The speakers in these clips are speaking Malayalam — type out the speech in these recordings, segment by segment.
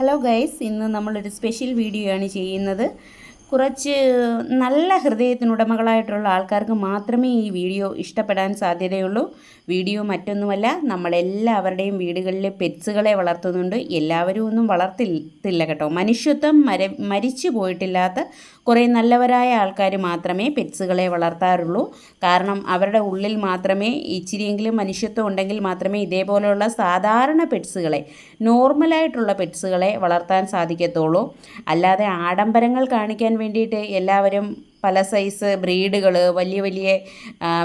ഹലോ ഗൈസ് ഇന്ന് നമ്മളൊരു സ്പെഷ്യൽ വീഡിയോ ആണ് ചെയ്യുന്നത്. കുറച്ച് നല്ല ഹൃദയത്തിനുടമകളായിട്ടുള്ള ആൾക്കാർക്ക് മാത്രമേ ഈ വീഡിയോ ഇഷ്ടപ്പെടാൻ സാധ്യതയുള്ളൂ. വീഡിയോ മറ്റൊന്നുമല്ല നമ്മളെല്ലാവരുടെയും വീടുകളിലെ പെറ്റ്സുകളെ വളർത്തുന്നുണ്ട്. എല്ലാവരും ഒന്നും വളർത്തില്ല കേട്ടോ മനുഷ്യത്വം മര മരിച്ചു പോയിട്ടില്ലാത്ത കുറേ നല്ലവരായ ആൾക്കാർ മാത്രമേ പെറ്റ്സുകളെ വളർത്താറുള്ളൂ. കാരണം അവരുടെ ഉള്ളിൽ മാത്രമേ ഇച്ചിരിയെങ്കിലും മനുഷ്യത്വം ഉണ്ടെങ്കിൽ മാത്രമേ ഇതേപോലെയുള്ള സാധാരണ പെറ്റ്സുകളെ നോർമലായിട്ടുള്ള പെറ്റ്സുകളെ വളർത്താൻ സാധിക്കത്തുള്ളൂ. അല്ലാതെ ആഡംബരങ്ങൾ കാണിക്കാൻ വേണ്ടിയിട്ട് എല്ലാവരും പല സൈസ് ബ്രീഡുകൾ വലിയ വലിയ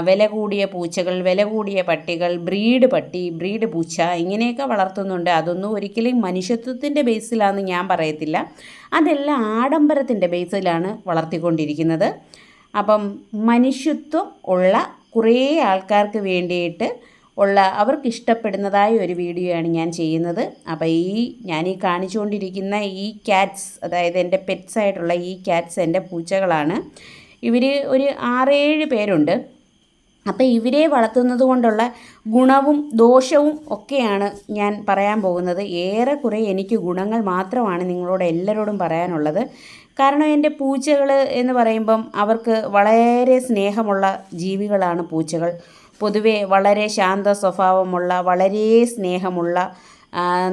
വില കൂടിയ പൂച്ചകൾ വില കൂടിയ പട്ടികൾ ബ്രീഡ് പട്ടി ബ്രീഡ് പൂച്ച ഇങ്ങനെയൊക്കെ വളർത്തുന്നുണ്ട്. അതൊന്നും ഒരിക്കലും മനുഷ്യത്വത്തിന്റെ ബേസിലാണെന്ന് ഞാൻ പറയത്തില്ല. അതെല്ലാം ആഡംബരത്തിന്റെ ബേസിലാണ് വളർത്തിക്കൊണ്ടിരിക്കുന്നത്. അപ്പം മനുഷ്യത്വം ഉള്ള കുറേ ആൾക്കാർക്ക് വേണ്ടിയിട്ട് ഉള്ള അവർക്ക് ഇഷ്ടപ്പെടുന്നതായ ഒരു വീഡിയോ ആണ് ഞാൻ ചെയ്യുന്നത്. അപ്പോൾ ഈ ഞാൻ ഈ കാണിച്ചുകൊണ്ടിരിക്കുന്ന ഈ ക്യാറ്റ്സ് അതായത് എന്റെ പെറ്റ്സ് ആയിട്ടുള്ള ഈ ക്യാറ്റ്സ് എന്റെ പൂച്ചകളാണ്. ഇവർ ഒരു ആറേഴ് പേരുണ്ട്. അപ്പോൾ ഇവരെ വളർത്തുന്നത് കൊണ്ടുള്ള ഗുണവും ദോഷവും ഒക്കെയാണ് ഞാൻ പറയാൻ പോകുന്നത്. ഏറെക്കുറെ എനിക്ക് ഗുണങ്ങൾ മാത്രമാണ് നിങ്ങളോട് എല്ലാവരോടും പറയാനുള്ളത്. കാരണം എന്റെ പൂച്ചകൾ എന്ന് പറയുമ്പം അവർക്ക് വളരെ സ്നേഹമുള്ള ജീവികളാണ് പൂച്ചകൾ. പൊതുവെ വളരെ ശാന്ത സ്വഭാവമുള്ള വളരെ സ്നേഹമുള്ള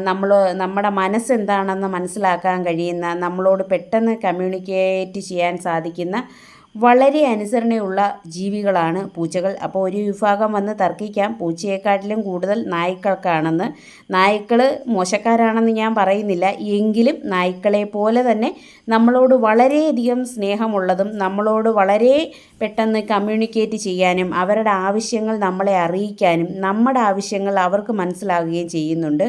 നമ്മൾ നമ്മുടെ മനസ്സെന്താണെന്ന് മനസ്സിലാക്കാൻ കഴിയുന്ന നമ്മളോട് പെട്ടെന്ന് കമ്മ്യൂണിക്കേറ്റ് ചെയ്യാൻ സാധിക്കുന്ന വളരെ അനുസരണയുള്ള ജീവികളാണ് പൂച്ചകൾ. അപ്പോൾ ഒരു വിഭാഗം വന്ന് തർക്കിക്കാം. പൂച്ചയെക്കാട്ടിലും കൂടുതൽ നായ്ക്കൾക്കാണെന്ന്. നായ്ക്കൾ മോശക്കാരാണെന്ന് ഞാൻ പറയുന്നില്ല. എങ്കിലും നായ്ക്കളെ പോലെ തന്നെ നമ്മളോട് വളരെയധികം സ്നേഹമുള്ളതും നമ്മളോട് വളരെ പെട്ടെന്ന് കമ്മ്യൂണിക്കേറ്റ് ചെയ്യാനും അവരുടെ ആവശ്യങ്ങൾ നമ്മളെ അറിയിക്കാനും നമ്മുടെ ആവശ്യങ്ങൾ അവർക്ക് മനസ്സിലാകുകയും ചെയ്യുന്നുണ്ട്.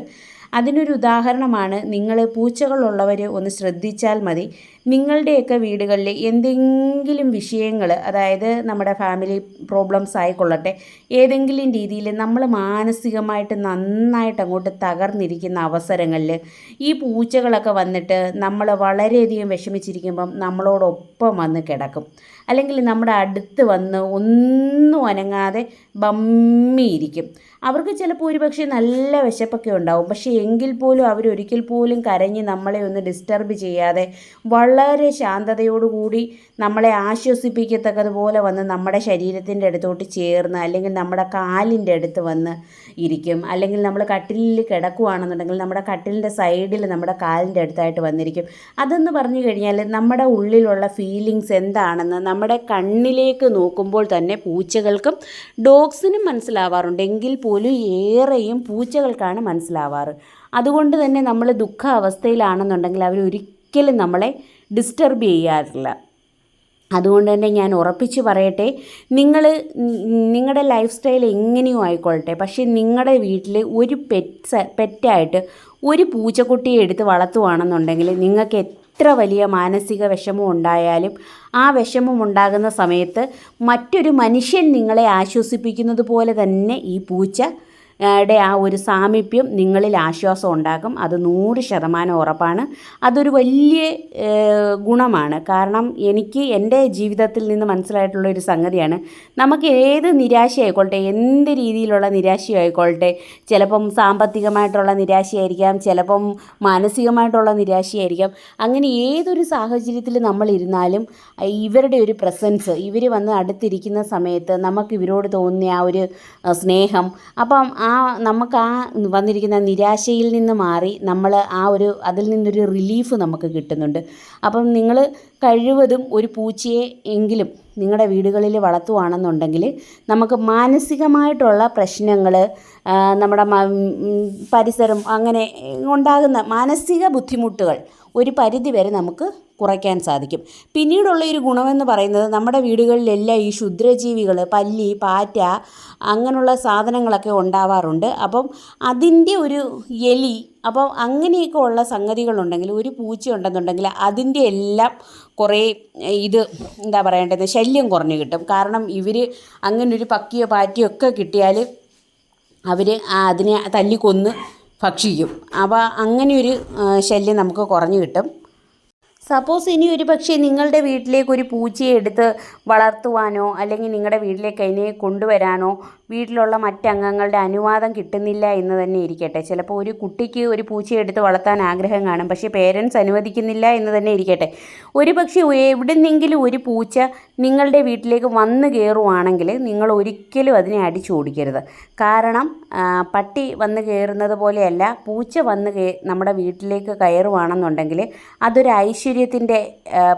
അതിനൊരു ഉദാഹരണമാണ് നിങ്ങൾ പൂച്ചകളുള്ളവർ ഒന്ന് ശ്രദ്ധിച്ചാൽ മതി. നിങ്ങളുടെയൊക്കെ വീടുകളിൽ എന്തെങ്കിലും വിഷയങ്ങൾ അതായത് നമ്മുടെ ഫാമിലി പ്രോബ്ലംസ് ആയിക്കൊള്ളട്ടെ ഏതെങ്കിലും രീതിയിൽ നമ്മൾ മാനസികമായിട്ട് നന്നായിട്ട് അങ്ങോട്ട് തകർന്നിരിക്കുന്ന അവസരങ്ങളിൽ ഈ പൂച്ചകളൊക്കെ വന്നിട്ട് നമ്മൾ വളരെയധികം വിഷമിച്ചിരിക്കുമ്പം നമ്മളോടൊപ്പം വന്ന് കിടക്കും. അല്ലെങ്കിൽ നമ്മുടെ അടുത്ത് വന്ന് ഒന്നും അനങ്ങാതെ ബമ്മിയിരിക്കും. അവർക്ക് ചിലപ്പോൾ ഒരുപക്ഷെ നല്ല വിശപ്പൊക്കെ ഉണ്ടാവും. പക്ഷേ എങ്കിൽ പോലും അവരൊരിക്കൽ പോലും കരഞ്ഞ് നമ്മളെ ഒന്ന് ഡിസ്റ്റർബ് ചെയ്യാതെ ശാന്തതയോടുകൂടി നമ്മളെ ആശ്വസിപ്പിക്കത്തക്കതുപോലെ വന്ന് നമ്മുടെ ശരീരത്തിന്റെ അടുത്തോട്ട് ചേർന്ന് അല്ലെങ്കിൽ നമ്മുടെ കാലിന്റെ അടുത്ത് വന്ന് ഇരിക്കും. അല്ലെങ്കിൽ നമ്മൾ കട്ടിലിൽ കിടക്കുകയാണെന്നുണ്ടെങ്കിൽ നമ്മുടെ കട്ടിലിന്റെ സൈഡിൽ നമ്മുടെ കാലിന്റെ അടുത്തായിട്ട് വന്നിരിക്കും. അതെന്ന് പറഞ്ഞു കഴിഞ്ഞാൽ നമ്മുടെ ഉള്ളിലുള്ള ഫീലിങ്സ് എന്താണെന്ന് നമ്മുടെ കണ്ണിലേക്ക് നോക്കുമ്പോൾ തന്നെ പൂച്ചകൾക്കും ഡോഗ്സിനും മനസ്സിലാവാറുണ്ട്. എങ്കിൽ പോലും ഏറെയും പൂച്ചകൾക്കാണ് മനസ്സിലാവാറ്. അതുകൊണ്ട് തന്നെ നമ്മൾ ദുഃഖാവസ്ഥയിലാണെന്നുണ്ടെങ്കിൽ അവർ ഒരിക്കലും നമ്മളെ ഡിസ്റ്റർബ് ചെയ്യാറില്ല. അതുകൊണ്ട് തന്നെ ഞാൻ ഉറപ്പിച്ച് പറയട്ടെ നിങ്ങൾ നിങ്ങളുടെ ലൈഫ് സ്റ്റൈൽ എങ്ങനെയോ ആയിക്കൊള്ളട്ടെ പക്ഷേ നിങ്ങളുടെ വീട്ടിൽ ഒരു പെറ്റ്സ് പെറ്റായിട്ട് ഒരു പൂച്ചക്കുട്ടിയെ എടുത്ത് വളർത്തുവാണെന്നുണ്ടെങ്കിൽ നിങ്ങൾക്ക് എത്ര വലിയ മാനസിക വിഷമം ഉണ്ടായാലും ആ വിഷമം ഉണ്ടാകുന്ന സമയത്ത് മറ്റൊരു മനുഷ്യൻ നിങ്ങളെ ആശ്വസിപ്പിക്കുന്നത് പോലെ തന്നെ ഈ പൂച്ച യുടെ ആ ഒരു സാമീപ്യം നിങ്ങളിൽ ആശ്വാസം ഉണ്ടാക്കും അത് നൂറ് ശതമാനം ഉറപ്പാണ്. അതൊരു വലിയ ഗുണമാണ്. കാരണം എനിക്ക് എന്റെ ജീവിതത്തിൽ നിന്ന് മനസ്സിലായിട്ടുള്ള ഒരു സംഗതിയാണ്. നമുക്ക് ഏത് നിരാശയായിക്കോട്ടെ എന്ത് രീതിയിലുള്ള നിരാശയായിക്കോട്ടെ ചിലപ്പം സാമ്പത്തികമായിട്ടുള്ള നിരാശയായിരിക്കാം ചിലപ്പം മാനസികമായിട്ടുള്ള നിരാശയായിരിക്കാം. അങ്ങനെ ഏതൊരു സാഹചര്യത്തിൽ നമ്മളിരുന്നാലും ഇവരുടെ ഒരു പ്രസൻസ് ഇവർ വന്ന് അടുത്തിരിക്കുന്ന സമയത്ത് നമുക്ക് ഇവരോട് തോന്നിയ ആ ഒരു സ്നേഹം. അപ്പം ആ നമുക്ക് ആ വന്നിരിക്കുന്ന നിരാശയിൽ നിന്ന് മാറി നമ്മൾ ആ ഒരു അതിൽ നിന്നൊരു റിലീഫ് നമുക്ക് കിട്ടുന്നുണ്ട്. അപ്പം നിങ്ങൾ കഴിവതും ഒരു പൂച്ചയെ എങ്കിലും നിങ്ങളുടെ വീടുകളിൽ വളർത്തുവാണെന്നുണ്ടെങ്കിൽ നമുക്ക് മാനസികമായിട്ടുള്ള പ്രശ്നങ്ങൾ നമ്മുടെ പരിസരം അങ്ങനെ ഉണ്ടാകുന്ന മാനസിക ബുദ്ധിമുട്ടുകൾ ഒരു പരിധി വരെ നമുക്ക് കുറയ്ക്കാൻ സാധിക്കും. പിന്നീടുള്ള ഒരു ഗുണമെന്ന് പറയുന്നത് നമ്മുടെ വീടുകളിലെല്ലാം ഈ ക്ഷുദ്രജീവികൾ പല്ലി പാറ്റ അങ്ങനെയുള്ള സാധനങ്ങളൊക്കെ ഉണ്ടാവാറുണ്ട്. അപ്പം അതിന്റെ ഒരു എലി അപ്പം അങ്ങനെയൊക്കെ ഉള്ള സംഗതികളുണ്ടെങ്കിൽ ഒരു പൂച്ച ഉണ്ടെന്നുണ്ടെങ്കിൽ അതിന്റെ എല്ലാം കുറേ ഇത് എന്താ പറയേണ്ടത്? ശല്യം കുറഞ്ഞു കിട്ടും. കാരണം ഇവർ അങ്ങനൊരു പക്കിയോ പാറ്റിയോ ഒക്കെ കിട്ടിയാൽ അവർ അതിനെ തല്ലിക്കൊന്ന് ഭക്ഷിക്കും. അപ്പോൾ അങ്ങനെയൊരു ശല്യം നമുക്ക് കുറഞ്ഞു കിട്ടും. സപ്പോസ് ഇനി ഒരു പക്ഷേ നിങ്ങളുടെ വീട്ടിലേക്ക് ഒരു പൂച്ചയെ എടുത്ത് വളർത്തുവാനോ അല്ലെങ്കിൽ നിങ്ങളുടെ വീട്ടിലേക്ക് അതിനെ കൊണ്ടുവരാനോ വീട്ടിലുള്ള മറ്റംഗങ്ങളുടെ അനുവാദം കിട്ടുന്നില്ല എന്ന് തന്നെ ഇരിക്കട്ടെ. ചിലപ്പോൾ ഒരു കുട്ടിക്ക് ഒരു പൂച്ചയെ എടുത്ത് വളർത്താൻ ആഗ്രഹം കാണും. പക്ഷേ പേരൻസ് അനുവദിക്കുന്നില്ല എന്ന് തന്നെ ഇരിക്കട്ടെ. ഒരു പക്ഷേ എവിടുന്നെങ്കിലും ഒരു പൂച്ച നിങ്ങളുടെ വീട്ടിലേക്ക് വന്നു കയറുവാണെങ്കിൽ നിങ്ങൾ ഒരിക്കലും അതിനെ അടിച്ചു ഓടിക്കരുത്. കാരണം പട്ടി വന്ന് കയറുന്നത് പോലെയല്ല പൂച്ച വന്ന് നമ്മുടെ വീട്ടിലേക്ക് കയറുവാണെന്നുണ്ടെങ്കിൽ അതൊരു ഐശ്വര്യത്തിന്റെ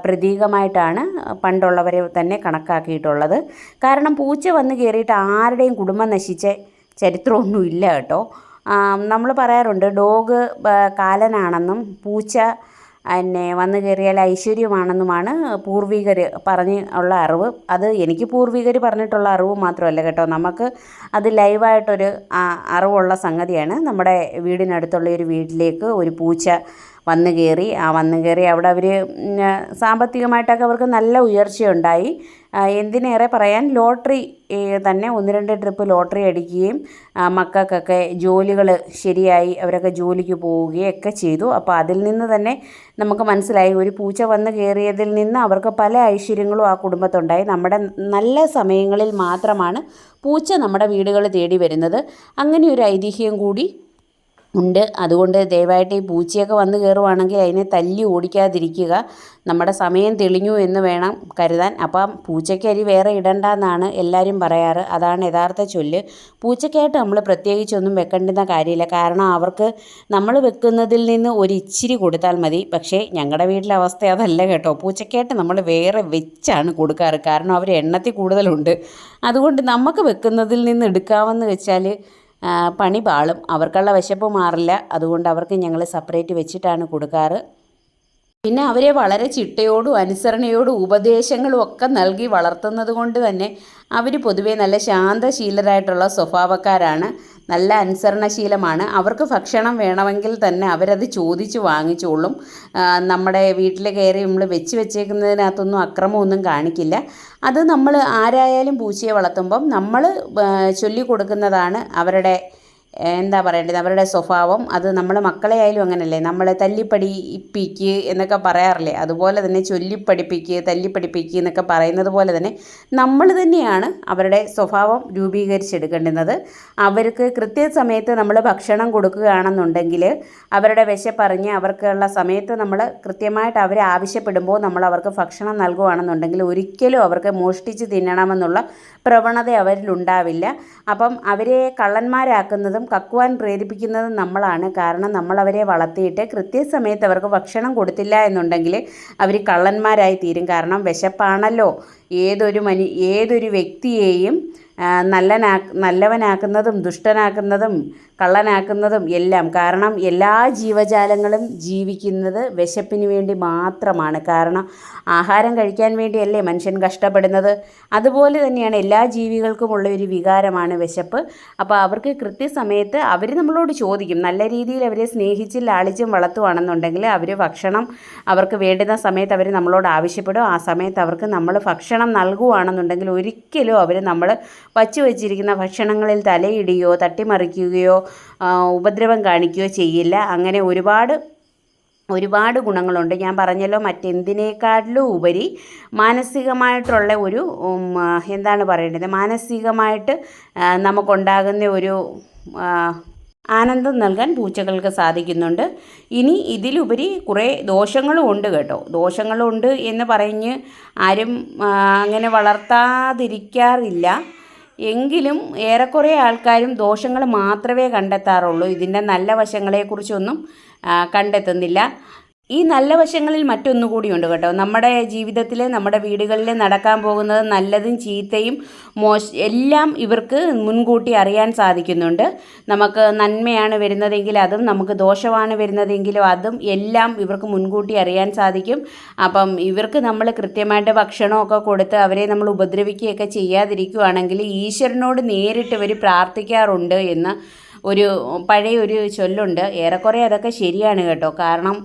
പ്രതീകമായിട്ടാണ് പണ്ടുള്ളവരെ തന്നെ കണക്കാക്കിയിട്ടുള്ളത്. കാരണം പൂച്ച വന്ന് കയറിയിട്ട് ആരുടെയും കുടുംബം നശിച്ച ചരിത്രമൊന്നുമില്ല കേട്ടോ. നമ്മൾ പറയാറുണ്ട് ഡോഗ് കാലനാണെന്നും പൂച്ച എന്നെ വന്നു കയറിയാൽ ഐശ്വര്യമാണെന്നുമാണ് പൂർവികർ പറഞ്ഞ് ഉള്ള അറിവ്. അത് എനിക്ക് പൂർവികർ പറഞ്ഞിട്ടുള്ള അറിവ് മാത്രമല്ല കേട്ടോ. നമുക്ക് അത് ലൈവായിട്ടൊരു അറിവുള്ള സംഗതിയാണ്. നമ്മുടെ വീടിനടുത്തുള്ള ഒരു വീട്ടിലേക്ക് ഒരു പൂച്ച വന്നു കയറി. ആ വന്നു കയറി അവിടെ അവർ സാമ്പത്തികമായിട്ടൊക്കെ അവർക്ക് നല്ല ഉയർച്ചയുണ്ടായി. എന്തിനേറെ പറയാൻ ലോട്ടറി തന്നെ ഒന്ന് രണ്ട് ട്രിപ്പ് ലോട്ടറി അടിക്കുകയും മക്കൾക്കൊക്കെ ജോലികൾ ശരിയായി അവരൊക്കെ ജോലിക്ക് പോവുകയും ഒക്കെ ചെയ്തു. അപ്പോൾ അതിൽ നിന്ന് തന്നെ നമുക്ക് മനസ്സിലായി ഒരു പൂച്ച വന്ന് കയറിയതിൽ നിന്ന് അവർക്ക് പല ഐശ്വര്യങ്ങളും ആ കുടുംബത്തുണ്ടായി. നമ്മുടെ നല്ല സമയങ്ങളിൽ മാത്രമാണ് പൂച്ച നമ്മുടെ വീടുകൾ തേടി വരുന്നത്. അങ്ങനെ ഒരു ഐതിഹ്യം കൂടി ഉണ്ട്. അതുകൊണ്ട് ദയവായിട്ട് ഈ പൂച്ചയൊക്കെ വന്ന് കയറുവാണെങ്കിൽ അതിനെ തല്ലി ഓടിക്കാതിരിക്കുക. നമ്മുടെ സമയം തെളിഞ്ഞു എന്ന് വേണം കരുതാൻ. അപ്പം പൂച്ചക്കരി വേറെ ഇടണ്ട എന്നാണ് എല്ലാവരും പറയാറ്. അതാണ് യഥാർത്ഥ ചൊല്ല്. പൂച്ചയ്ക്കായിട്ട് നമ്മൾ പ്രത്യേകിച്ചൊന്നും വെക്കേണ്ടുന്ന കാര്യമില്ല. കാരണം അവർക്ക് നമ്മൾ വെക്കുന്നതിൽ നിന്ന് ഒരു ഇച്ചിരി കൊടുത്താൽ മതി. പക്ഷേ ഞങ്ങളുടെ വീട്ടിലെ അവസ്ഥ അതല്ല കേട്ടോ. പൂച്ചയ്ക്കായിട്ട് നമ്മൾ വേറെ വെച്ചാണ് കൊടുക്കാറ്. കാരണം അവർ എണ്ണത്തിൽ കൂടുതലുണ്ട്. അതുകൊണ്ട് നമുക്ക് വെക്കുന്നതിൽ നിന്ന് എടുക്കാമെന്ന് വെച്ചാൽ പണി പാളും. അവർക്കുള്ള വിശപ്പ് മാറില്ല. അതുകൊണ്ട് അവർക്ക് ഞങ്ങൾ സെപ്പറേറ്റ് വെച്ചിട്ടാണ് കൊടുക്കാറ്. പിന്നെ അവരെ വളരെ ചിട്ടയോടും അനുസരണയോടും ഉപദേശങ്ങളും ഒക്കെ നൽകി വളർത്തുന്നത് കൊണ്ട് തന്നെ അവർ പൊതുവേ നല്ല ശാന്തശീലരായിട്ടുള്ള സ്വഭാവക്കാരാണ്. നല്ല അനുസരണശീലമാണ്. അവർക്ക് ഭക്ഷണം വേണമെങ്കിൽ തന്നെ അവരത് ചോദിച്ച് വാങ്ങിച്ചോളും. നമ്മുടെ വീട്ടിൽ കയറി നമ്മൾ വെച്ച് വെച്ചേക്കുന്നതിനകത്തൊന്നും അക്രമമൊന്നും കാണിക്കില്ല. അത് നമ്മൾ ആരായാലും പൂച്ചയെ വളർത്തുമ്പം നമ്മൾ ചൊല്ലിക്കൊടുക്കുന്നതാണ് അവരുടെ എന്താ പറയേണ്ടത്? അവരുടെ സ്വഭാവം അത് നമ്മൾ മക്കളെ ആയാലും അങ്ങനല്ലേ. നമ്മൾ തല്ലിപ്പടിപ്പിക്ക് എന്നൊക്കെ പറയാറില്ലേ? അതുപോലെ തന്നെ ചൊല്ലിപ്പടിപ്പിക്ക് തല്ലിപ്പടിപ്പിക്ക് എന്നൊക്കെ പറയുന്നത് പോലെ തന്നെ നമ്മൾ തന്നെയാണ് അവരുടെ സ്വഭാവം രൂപീകരിച്ചെടുക്കേണ്ടുന്നത്. അവർക്ക് കൃത്യസമയത്ത് നമ്മൾ ഭക്ഷണം കൊടുക്കുകയാണെന്നുണ്ടെങ്കിൽ അവരുടെ വിശപ്പറിഞ്ഞ് അവർക്കുള്ള സമയത്ത് നമ്മൾ കൃത്യമായിട്ട് അവരെ ആവശ്യപ്പെടുമ്പോൾ നമ്മൾ അവർക്ക് ഭക്ഷണം നൽകുകയാണെന്നുണ്ടെങ്കിൽ ഒരിക്കലും അവർക്ക് മോഷ്ടിച്ച് തിന്നണമെന്നുള്ള പ്രവണത അവരിലുണ്ടാവില്ല. അപ്പം അവരെ കള്ളന്മാരാക്കുന്നതും കക്കുവാൻ പ്രേരിപ്പിക്കുന്നത് നമ്മളാണ്. കാരണം നമ്മൾ അവരെ വളർത്തിയിട്ട് കൃത്യസമയത്ത് അവർക്ക് ഭക്ഷണം കൊടുത്തില്ല എന്നുണ്ടെങ്കിൽ അവർ കള്ളന്മാരായി തീരും. കാരണം വിശപ്പാണല്ലോ. ഏതൊരു മനു ഏതൊരു വ്യക്തിയെയും നല്ലനാ നല്ലവനാക്കുന്നതും ദുഷ്ടനാക്കുന്നതും കള്ളനാക്കുന്നതും എല്ലാം. കാരണം എല്ലാ ജീവജാലങ്ങളും ജീവിക്കുന്നത് വിശപ്പിന് വേണ്ടി മാത്രമാണ്. കാരണം ആഹാരം കഴിക്കാൻ വേണ്ടിയല്ലേ മനുഷ്യൻ കഷ്ടപ്പെടുന്നത്? അതുപോലെ തന്നെയാണ് എല്ലാ ജീവികൾക്കുമുള്ള ഒരു വികാരമാണ് വിശപ്പ്. അപ്പോൾ അവർക്ക് കൃത്യസമയത്ത് അവർ നമ്മളോട് ചോദിക്കും. നല്ല രീതിയിൽ അവരെ സ്നേഹിച്ച് ലാളിച്ചും വളർത്തുവാണെന്നുണ്ടെങ്കിൽ അവർ ഭക്ഷണം അവർക്ക് വേണ്ടുന്ന സമയത്ത് അവർ നമ്മളോട് ആവശ്യപ്പെടും. ആ സമയത്ത് അവർക്ക് നമ്മൾ ഭക്ഷണം നൽകുവാണെന്നുണ്ടെങ്കിൽ ഒരിക്കലും അവർ നമ്മൾ വച്ചു വച്ചിരിക്കുന്ന ഭക്ഷണങ്ങളിൽ തലയിടുകയോ തട്ടിമറിക്കുകയോ ഉപദ്രവം കാണിക്കുകയോ ചെയ്യില്ല. അങ്ങനെ ഒരുപാട് ഒരുപാട് ഗുണങ്ങളുണ്ട്. ഞാൻ പറഞ്ഞല്ലോ മറ്റെന്തിനേക്കാട്ടിലും ഉപരി മാനസികമായിട്ടുള്ള ഒരു എന്താണ് പറയേണ്ടത്? മാനസികമായിട്ട് നമുക്കുണ്ടാകുന്ന ഒരു ആനന്ദം നൽകാൻ പൂച്ചകൾക്ക് സാധിക്കുന്നുണ്ട്. ഇനി ഇതിലുപരി കുറേ ദോഷങ്ങളും ഉണ്ട് കേട്ടോ. ദോഷങ്ങളുണ്ട് എന്ന് പറഞ്ഞ് ആരും അങ്ങനെ വളർത്താതിരിക്കാറില്ല. എങ്കിലും ഏറെക്കുറെ ആൾക്കാരും ദോഷങ്ങൾ മാത്രമേ കണ്ടെത്താറുള്ളൂ. ഇതിന്റെ നല്ല വശങ്ങളെക്കുറിച്ചൊന്നും കണ്ടെത്തുന്നില്ല. ഈ നല്ല വശങ്ങളിൽ മറ്റൊന്നുകൂടിയുണ്ട് കേട്ടോ. നമ്മുടെ ജീവിതത്തിൽ നമ്മുടെ വീടുകളിൽ നടക്കാൻ പോകുന്നത് നല്ലതും ചീത്തയും മോശ എല്ലാം ഇവർക്ക് മുൻകൂട്ടി അറിയാൻ സാധിക്കുന്നുണ്ട്. നമുക്ക് നന്മയാണ് വരുന്നതെങ്കിൽ അതും നമുക്ക് ദോഷമാണ് വരുന്നതെങ്കിലും അതും എല്ലാം ഇവർക്ക് മുൻകൂട്ടി അറിയാൻ സാധിക്കും. അപ്പം ഇവർക്ക് നമ്മൾ കൃത്യമായിട്ട് ഭക്ഷണമൊക്കെ കൊടുത്ത് അവരെ നമ്മൾ ഉപദ്രവിക്കുകയൊക്കെ ചെയ്യാതിരിക്കുകയാണെങ്കിൽ ഈശ്വരനോട് നേരിട്ട് ഇവർ പ്രാർത്ഥിക്കാറുണ്ട് എന്ന് ഒരു പഴയ ഒരു ചൊല്ലുണ്ട്. ഏറെക്കുറെ അതൊക്കെ ശരിയാണ് കേട്ടോ. കാരണം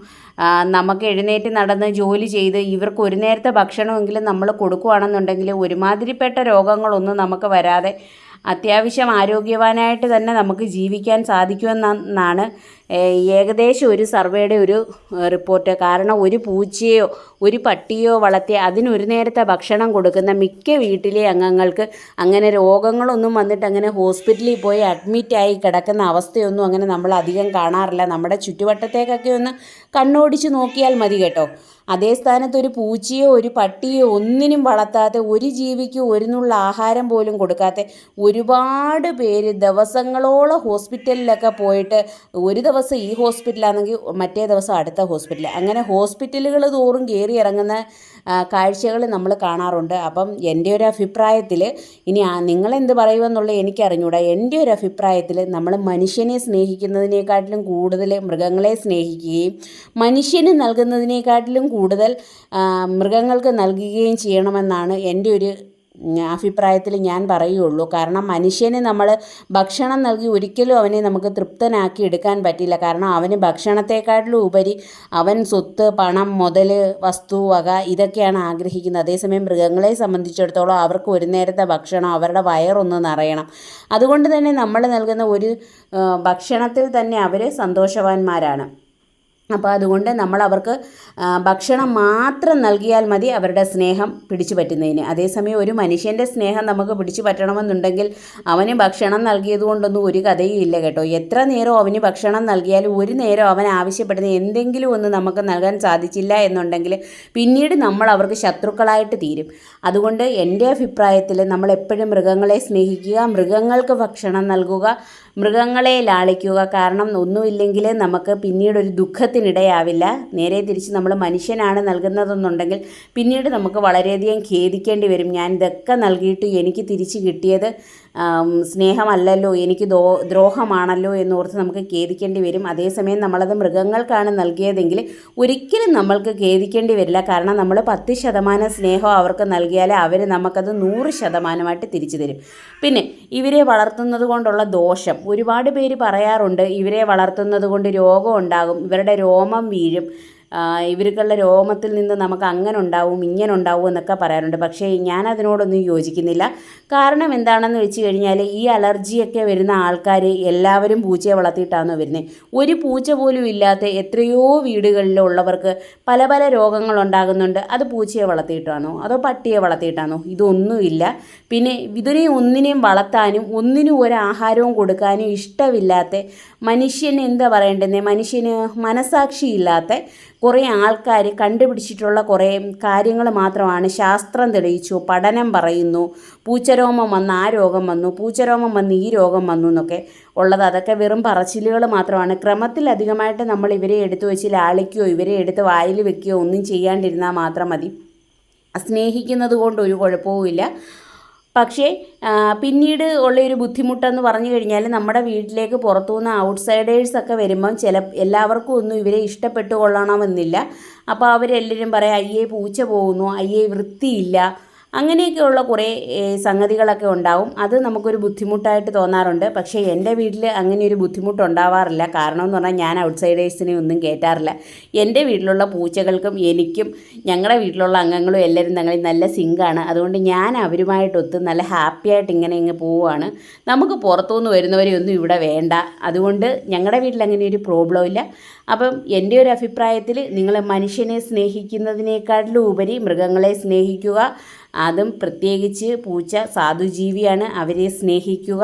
നമുക്ക് എഴുന്നേറ്റ് നടന്ന് ജോലി ചെയ്ത് ഇവർക്ക് ഒരു നേരത്തെ ഭക്ഷണമെങ്കിലും നമ്മൾ കൊടുക്കുകയാണെന്നുണ്ടെങ്കിൽ ഒരുമാതിരിപ്പെട്ട രോഗങ്ങളൊന്നും നമുക്ക് വരാതെ അത്യാവശ്യം ആരോഗ്യവാനായിട്ട് തന്നെ നമുക്ക് ജീവിക്കാൻ സാധിക്കുമെന്നാണ് ഏകദേശം ഒരു സർവേയുടെ ഒരു റിപ്പോർട്ട്. കാരണം ഒരു പൂച്ചയോ ഒരു പട്ടിയോ വളർത്തി അതിന് നേരത്തെ ഭക്ഷണം കൊടുക്കുന്ന മിക്ക വീട്ടിലെ അംഗങ്ങൾക്ക് അങ്ങനെ രോഗങ്ങളൊന്നും വന്നിട്ട് അങ്ങനെ ഹോസ്പിറ്റലിൽ പോയി അഡ്മിറ്റായി കിടക്കുന്ന അവസ്ഥയൊന്നും അങ്ങനെ നമ്മൾ അധികം കാണാറില്ല. നമ്മുടെ ചുറ്റുവട്ടത്തേക്കൊക്കെ ഒന്ന് കണ്ണോടിച്ച് നോക്കിയാൽ മതി കേട്ടോ. അതേ സ്ഥാനത്ത് ഒരു പൂച്ചയോ ഒരു പട്ടിയോ ഒന്നിനും വളർത്താത്ത ഒരു ജീവിക്കും ഒരുന്നുള്ള നുള്ള ആഹാരം പോലും കൊടുക്കാത്ത ഒരുപാട് പേര് ദിവസങ്ങളോളം ഹോസ്പിറ്റലിലൊക്കെ പോയിട്ട് ഒരു ദിവസം ഈ ഹോസ്പിറ്റലാണെങ്കിൽ മറ്റേ ദിവസം അടുത്ത ഹോസ്പിറ്റൽ. അങ്ങനെ ഹോസ്പിറ്റലുകൾ തോറും കയറി ഇറങ്ങുന്ന കാഴ്ചകൾ നമ്മൾ കാണാറുണ്ട്. അപ്പം എന്റെ ഒരു അഭിപ്രായത്തിൽ ഇനി നിങ്ങളെന്ത് പറയുമെന്നുള്ള എനിക്കറിഞ്ഞൂടാ. എന്റെ ഒരു അഭിപ്രായത്തിൽ നമ്മൾ മനുഷ്യനെ സ്നേഹിക്കുന്നതിനേക്കാട്ടിലും കൂടുതൽ മൃഗങ്ങളെ സ്നേഹിക്കുകയും മനുഷ്യന് നൽകുന്നതിനേക്കാട്ടിലും കൂടുതൽ മൃഗങ്ങൾക്ക് നൽകുകയും ചെയ്യണമെന്നാണ് എന്റെ ഒരു അഭിപ്രായത്തിൽ ഞാൻ പറയുള്ളൂ. കാരണം മനുഷ്യന് നമ്മൾ ഭക്ഷണം നൽകി ഒരിക്കലും അവനെ നമുക്ക് തൃപ്തനാക്കി എടുക്കാൻ പറ്റില്ല. കാരണം അവന് ഭക്ഷണത്തെക്കാട്ടിലും ഉപരി അവൻ സ്വത്ത് പണം മുതൽ വസ്തു വക ഇതൊക്കെയാണ് ആഗ്രഹിക്കുന്നത്. അതേസമയം മൃഗങ്ങളെ സംബന്ധിച്ചിടത്തോളം അവർക്ക് ഒരു നേരത്തെ ഭക്ഷണം അവരുടെ വയറൊന്ന് നിറയണം. അതുകൊണ്ട് തന്നെ നമ്മൾ നൽകുന്ന ഒരു ഭക്ഷണത്തിൽ തന്നെ അവർ സന്തോഷവാന്മാരാണ്. അപ്പോൾ അതുകൊണ്ട് നമ്മൾ അവർക്ക് ഭക്ഷണം മാത്രം നൽകിയാൽ മതി അവരുടെ സ്നേഹം പിടിച്ചു പറ്റുന്നതിന്. അതേസമയം ഒരു മനുഷ്യന്റെ സ്നേഹം നമുക്ക് പിടിച്ചു പറ്റണമെന്നുണ്ടെങ്കിൽ അവന് ഭക്ഷണം നൽകിയത് കൊണ്ടൊന്നും ഒരു കഥയും ഇല്ല കേട്ടോ. എത്ര നേരം അവന് ഭക്ഷണം നൽകിയാലും ഒരു നേരം അവൻ ആവശ്യപ്പെടുന്ന എന്തെങ്കിലും ഒന്ന് നമുക്ക് നൽകാൻ സാധിച്ചില്ല എന്നുണ്ടെങ്കിൽ പിന്നീട് നമ്മൾ അവർക്ക് ശത്രുക്കളായിട്ട് തീരും. അതുകൊണ്ട് എന്റെ അഭിപ്രായത്തിൽ നമ്മൾ എപ്പോഴും മൃഗങ്ങളെ സ്നേഹിക്കുക മൃഗങ്ങൾക്ക് ഭക്ഷണം നൽകുക മൃഗങ്ങളെ ലാളിക്കുക കാരണം ഒന്നുമില്ലെങ്കിൽ നമുക്ക് പിന്നീട് ഒരു ദുഃഖത്തിനിടയാവില്ല. നേരെ തിരിച്ച് നമ്മൾ മനുഷ്യനാണ് നൽകുന്നതെന്നുണ്ടെങ്കിൽ പിന്നീട് നമുക്ക് വളരെയധികം ഖേദിക്കേണ്ടി വരും. ഞാൻ ഇതൊക്കെ നൽകിയിട്ട് എനിക്ക് തിരിച്ച് കിട്ടിയത് സ്നേഹമല്ലല്ലോ എനിക്ക് ദോ ദ്രോഹമാണല്ലോ എന്നോർത്ത് നമുക്ക് ഖേദിക്കേണ്ടി വരും. അതേസമയം നമ്മളത് മൃഗങ്ങൾക്കാണ് നൽകിയതെങ്കിൽ ഒരിക്കലും നമ്മൾക്ക് ഖേദിക്കേണ്ടി വരില്ല. കാരണം നമ്മൾ പത്ത് ശതമാനം സ്നേഹം അവർക്ക് നൽകിയാൽ അവർ നമുക്കത് നൂറ് ശതമാനമായിട്ട് തിരിച്ചു തരും. പിന്നെ ഇവരെ വളർത്തുന്നത് കൊണ്ടുള്ള ദോഷം. ഒരുപാട് പേര് പറയാറുണ്ട് ഇവരെ വളർത്തുന്നത് കൊണ്ട് രോഗം ഉണ്ടാകും ഇവരുടെ രോമം വീഴും. ഇവർക്കുള്ള രോമത്തിൽ നിന്ന് നമുക്ക് അങ്ങനെ ഉണ്ടാവും ഇങ്ങനെ ഉണ്ടാവും എന്നൊക്കെ പറയാറുണ്ട്. പക്ഷേ ഞാൻ അതിനോടൊന്നും യോജിക്കുന്നില്ല. കാരണം എന്താണെന്ന് വെച്ച് കഴിഞ്ഞാൽ ഈ അലർജിയൊക്കെ വരുന്ന ആൾക്കാർ എല്ലാവരും പൂച്ചയെ വളർത്തിയിട്ടാണ് വരുന്നത് ഒരു പൂച്ച പോലും ഇല്ലാത്ത എത്രയോ വീടുകളിലുള്ളവർക്ക് പല പല രോഗങ്ങൾ ഉണ്ടാകുന്നുണ്ട് അത് പൂച്ചയെ വളർത്തിയിട്ടാണോ? അതോ പട്ടിയെ വളർത്തിയിട്ടാണോ? ഇതൊന്നുമില്ല. പിന്നെ ഇതിനെ ഒന്നിനെയും വളർത്താനും ഒന്നിനും ഒരു ആഹാരവും കൊടുക്കാനും ഇഷ്ടമില്ലാത്ത മനുഷ്യന് എന്താ പറയേണ്ടത്? മനുഷ്യന് മനസാക്ഷിയില്ലാത്ത കുറേ ആൾക്കാർ കണ്ടുപിടിച്ചിട്ടുള്ള കുറേ കാര്യങ്ങൾ മാത്രമാണ് ശാസ്ത്രം തെളിയിച്ചു പഠനം പറയുന്നു പൂച്ചരോമം വന്ന് ആ രോഗം വന്നു പൂച്ചരോമം വന്ന് ഈ രോഗം വന്നു എന്നൊക്കെ ഉള്ളത്. അതൊക്കെ വെറും പറച്ചിലുകൾ മാത്രമാണ്. ക്രമത്തിലധികമായിട്ട് നമ്മൾ ഇവരെ എടുത്തു വെച്ച് ലാളിക്കുകയോ ഇവരെ എടുത്ത് വായിൽ വെക്കുകയോ ഒന്നും ചെയ്യാണ്ടിരുന്നാൽ മാത്രം മതി. സ്നേഹിക്കുന്നത് കൊണ്ട് ഒരു കുഴപ്പവുമില്ല. പക്ഷേ പിന്നീട് ഉള്ളൊരു ബുദ്ധിമുട്ടെന്ന് പറഞ്ഞു കഴിഞ്ഞാൽ നമ്മുടെ വീട്ടിലേക്ക് പുറത്തുനിന്ന് ഔട്ട്സൈഡേഴ്സൊക്കെ വരുമ്പം ചില എല്ലാവർക്കും ഒന്നും ഇവരെ ഇഷ്ടപ്പെട്ടു കൊള്ളണമെന്നില്ല അപ്പോൾ അവരെല്ലാവരും പറയാം അയ്യേ പൂച്ച പോകുന്നു. അയ്യേ വൃത്തിയില്ല. അങ്ങനെയൊക്കെയുള്ള കുറേ സംഗതികളൊക്കെ ഉണ്ടാവും. അത് നമുക്കൊരു ബുദ്ധിമുട്ടായിട്ട് തോന്നാറുണ്ട്. പക്ഷേ എന്റെ വീട്ടിൽ അങ്ങനെ ഒരു ബുദ്ധിമുട്ടുണ്ടാവാറില്ല. കാരണം എന്ന് പറഞ്ഞാൽ ഞാൻ ഔട്ട്സൈഡേഴ്സിനെ ഒന്നും കയറ്റാറില്ല എന്റെ വീട്ടിലുള്ള പൂച്ചകൾക്കും എനിക്കും ഞങ്ങളുടെ വീട്ടിലുള്ള അംഗങ്ങളും എല്ലാവരും തങ്ങളിൽ നല്ല സിങ്കാണ്. അതുകൊണ്ട് ഞാൻ അവരുമായിട്ടൊത്ത് നല്ല ഹാപ്പിയായിട്ട് ഇങ്ങനെ ഇങ്ങ് പോവുകയാണ്. നമുക്ക് പുറത്തുനിന്ന് വരുന്നവരെ ഒന്നും ഇവിടെ വേണ്ട. അതുകൊണ്ട് ഞങ്ങളുടെ വീട്ടിൽ അങ്ങനെ ഒരു പ്രോബ്ലം ഇല്ല. അപ്പം എന്റെ ഒരു അഭിപ്രായത്തിൽ നിങ്ങൾ മനുഷ്യനെ സ്നേഹിക്കുന്നതിനേക്കാട്ടിലും ഉപരി മൃഗങ്ങളെ സ്നേഹിക്കുക അതും പ്രത്യേകിച്ച് പൂച്ച സാധുജീവിയാണ് അവരെ സ്നേഹിക്കുക.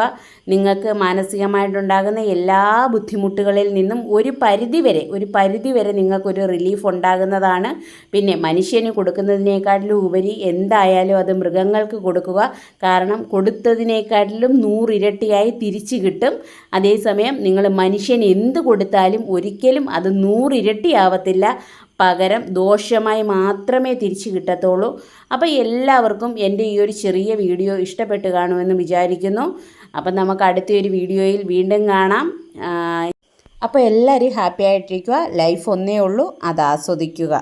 നിങ്ങൾക്ക് മാനസികമായിട്ടുണ്ടാകുന്ന എല്ലാ ബുദ്ധിമുട്ടുകളിൽ നിന്നും ഒരു പരിധി വരെ ഒരു പരിധി വരെ നിങ്ങൾക്കൊരു റിലീഫ് ഉണ്ടാകുന്നതാണ്. പിന്നെ മനുഷ്യന് കൊടുക്കുന്നതിനേക്കാട്ടിലും ഉപരി എന്തായാലും അത് മൃഗങ്ങൾക്ക് കൊടുക്കുക. കാരണം കൊടുത്തതിനേക്കാട്ടിലും നൂറിരട്ടിയായി തിരിച്ചു കിട്ടും. അതേസമയം നിങ്ങൾ മനുഷ്യൻ എന്ത് കൊടുത്താലും ഒരിക്കലും അത് നൂറിരട്ടിയാവത്തില്ല പകരം ദോഷമായി മാത്രമേ തിരിച്ചു കിട്ടത്തുള്ളൂ. അപ്പോൾ എല്ലാവർക്കും എന്റെ ഈ ഒരു ചെറിയ വീഡിയോ ഇഷ്ടപ്പെട്ട് കാണുമെന്ന് വിചാരിക്കുന്നു. അപ്പം നമുക്ക് അടുത്തൊരു വീഡിയോയിൽ വീണ്ടും കാണാം. അപ്പോൾ എല്ലാവരും ഹാപ്പി ആയിട്ടിരിക്കുക. ലൈഫ് ഒന്നേ ഉള്ളൂ. അത് ആസ്വദിക്കുക.